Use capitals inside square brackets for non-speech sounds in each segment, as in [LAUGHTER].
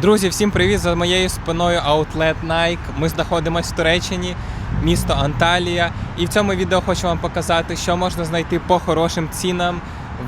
Друзі, всім привіт! За моєю спиною Outlet Nike. Ми знаходимося в Туреччині, місто Анталія. І в цьому відео хочу вам показати, що можна знайти по хорошим цінам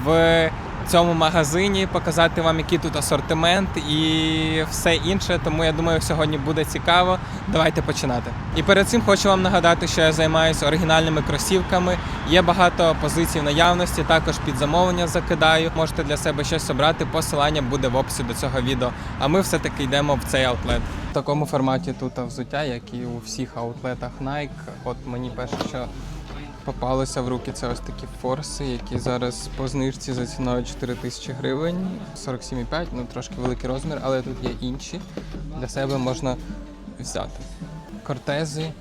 в цьому магазині, показати вам, який тут асортимент і все інше. Тому я думаю, сьогодні буде цікаво. Давайте починати. І перед цим хочу вам нагадати, що я займаюся оригінальними кросівками. Є багато позицій в наявності, також під замовлення закидаю. Можете для себе щось обрати. Посилання буде в описі до цього відео. А ми все-таки йдемо в цей аутлет. В такому форматі тут взуття, як і у всіх аутлетах Nike. От мені перше, що попалося в руки, це ось такі форси, які зараз по знижці за ціною 4 тисячі гривень, 47,5, ну трошки великий розмір, але тут є інші. Для себе можна взяти. Кортези,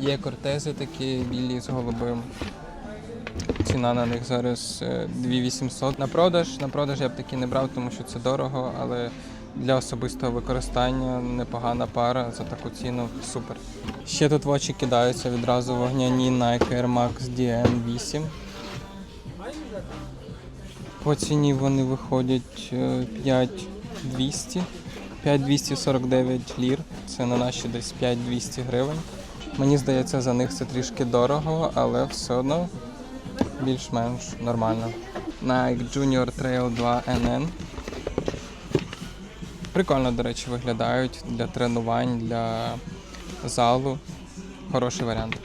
є кортези такі білі з голубим. Ціна на них зараз е, 2800. На продаж, на продаж я б такі не брав, тому що це дорого, але для особистого використання непогана пара за таку ціну супер. Ще тут в очі кидаються відразу вогняні Nike Air Max DN8. По ціні вони виходять е, 5200. 5249 лір. Це на наші десь 5200 гривень. Мені здається, за них це трішки дорого, але все одно більш-менш нормально. Nike Junior Trail 2 NN. Прикольно, до речі, виглядають для тренувань, для залу. Хороший варіант.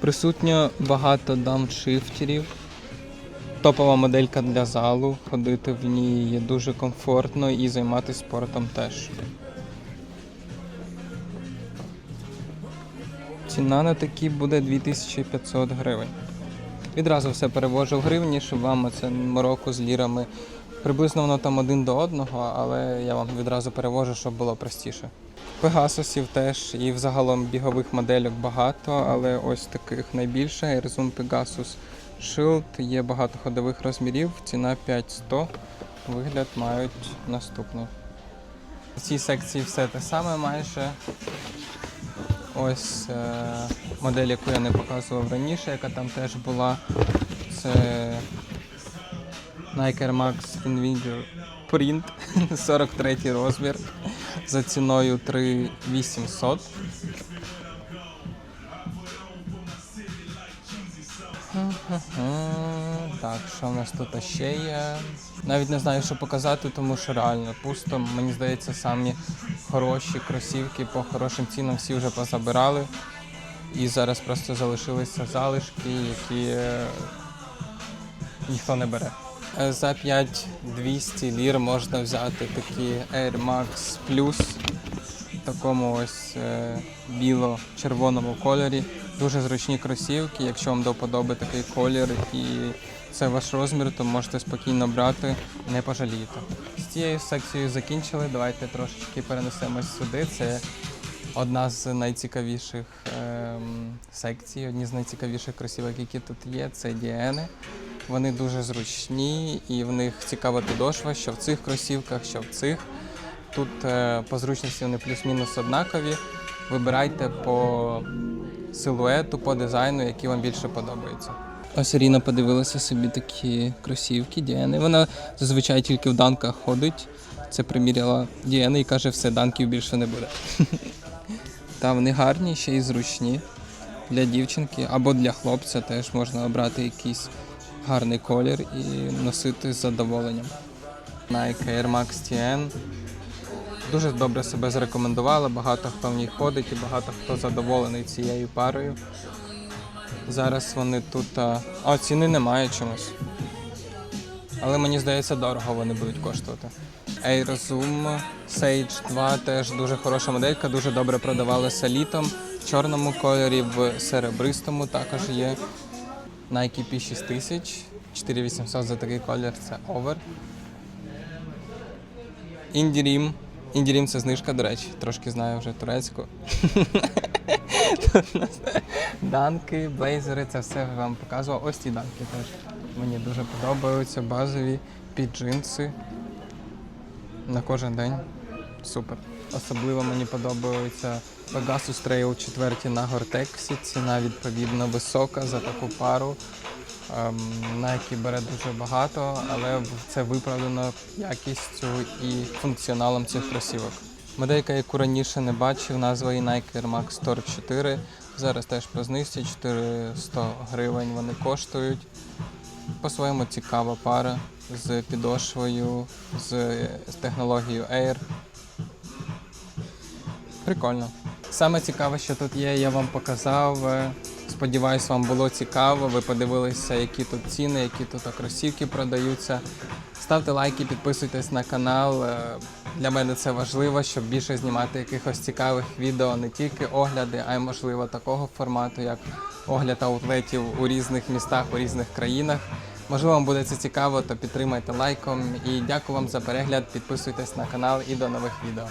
Присутньо багато дауншифтерів. Топова моделька для залу. Ходити в ній дуже комфортно і займатися спортом теж. Ціна на такі буде 2500 гривень. Відразу все перевожу в гривні, щоб вам це мороку з лірами. Приблизно воно там один до одного, але я вам відразу перевожу, щоб було простіше. Пегасусів теж і взагалом бігових модельок багато, але ось таких найбільше Air Zoom Pegasus Shield. Є багато ходових розмірів, ціна 5100. Вигляд мають наступний. В цій секції все те саме майже. Ось е, модель, яку я не показував раніше, яка там теж була. Це Nike Air Max Invincible Print [LAUGHS] 43 розмір за ціною 3800. Так, що в нас тут ще є? Навіть не знаю, що показати, тому що реально пусто. Мені здається, самі хороші кросівки по хорошим цінам всі вже позабирали. І зараз просто залишилися залишки, які е, ніхто не бере. Е, За 5200 лір можна взяти такі Air Max Plus в такому ось е, біло-червоному кольорі. Дуже зручні кросівки. Якщо вам до вподоби такий колір і це ваш розмір, то можете спокійно брати, не пожалієте. З цією секцією закінчили. Давайте трошечки перенесемось сюди. Це одна з найцікавіших ем, секцій, одні з найцікавіших кросівок, які тут є, це діени. Вони дуже зручні і в них цікава підошва, що в цих кросівках, що в цих. Тут е, по зручності вони плюс-мінус однакові. Вибирайте по силуету, по дизайну, які вам більше подобаються. Ось Аріна подивилася собі такі кросівки Діани. Вона зазвичай тільки в данках ходить. Це приміряла Діана і каже, все, данків більше не буде. [LAUGHS] Та вони гарні, ще й зручні для дівчинки або для хлопця теж можна обрати якийсь гарний колір і носити з задоволенням. Nike Air Max TN дуже добре себе зарекомендувала, багато хто в ній ходить і багато хто задоволений цією парою. Зараз вони тут. А, а ціни немає чомусь. Але мені здається, дорого вони будуть коштувати. Air Zoom Sage 2 теж дуже хороша моделька, дуже добре продавалася літом. В чорному кольорі, в серебристому також є. Nike P6000, 4800 за такий колір, це овер. Індірім. Індірім це знижка, до речі, трошки знаю вже турецьку. [LAUGHS] Данки, блейзери, це все вам показував. Ось ці данки теж. Мені дуже подобаються, базові під джинси на кожен день. Супер. Особливо мені подобається Pegasus Trail 4 на Гортексі. Ціна відповідно висока за таку пару. ем, Nike бере дуже багато, але це виправдано якістю і функціоналом цих кросівок. Моделька, яку раніше не бачив, назва її Nike Air Max Torque 4. Зараз теж по знижці 400 гривень вони коштують. По-своєму цікава пара з підошвою, з технологією Air. Прикольно. Саме цікаве, що тут є, я вам показав. Е, Сподіваюсь, вам було цікаво. Ви подивилися, які тут ціни, які тут кросівки продаються. Ставте лайки, підписуйтесь на канал. Е, Для мене це важливо, щоб більше знімати якихось цікавих відео, не тільки огляди, а й можливо такого формату, як огляд аутлетів у різних містах, у різних країнах. Можливо, вам буде це цікаво, то підтримайте лайком. І дякую вам за перегляд. Підписуйтесь на канал і до нових відео.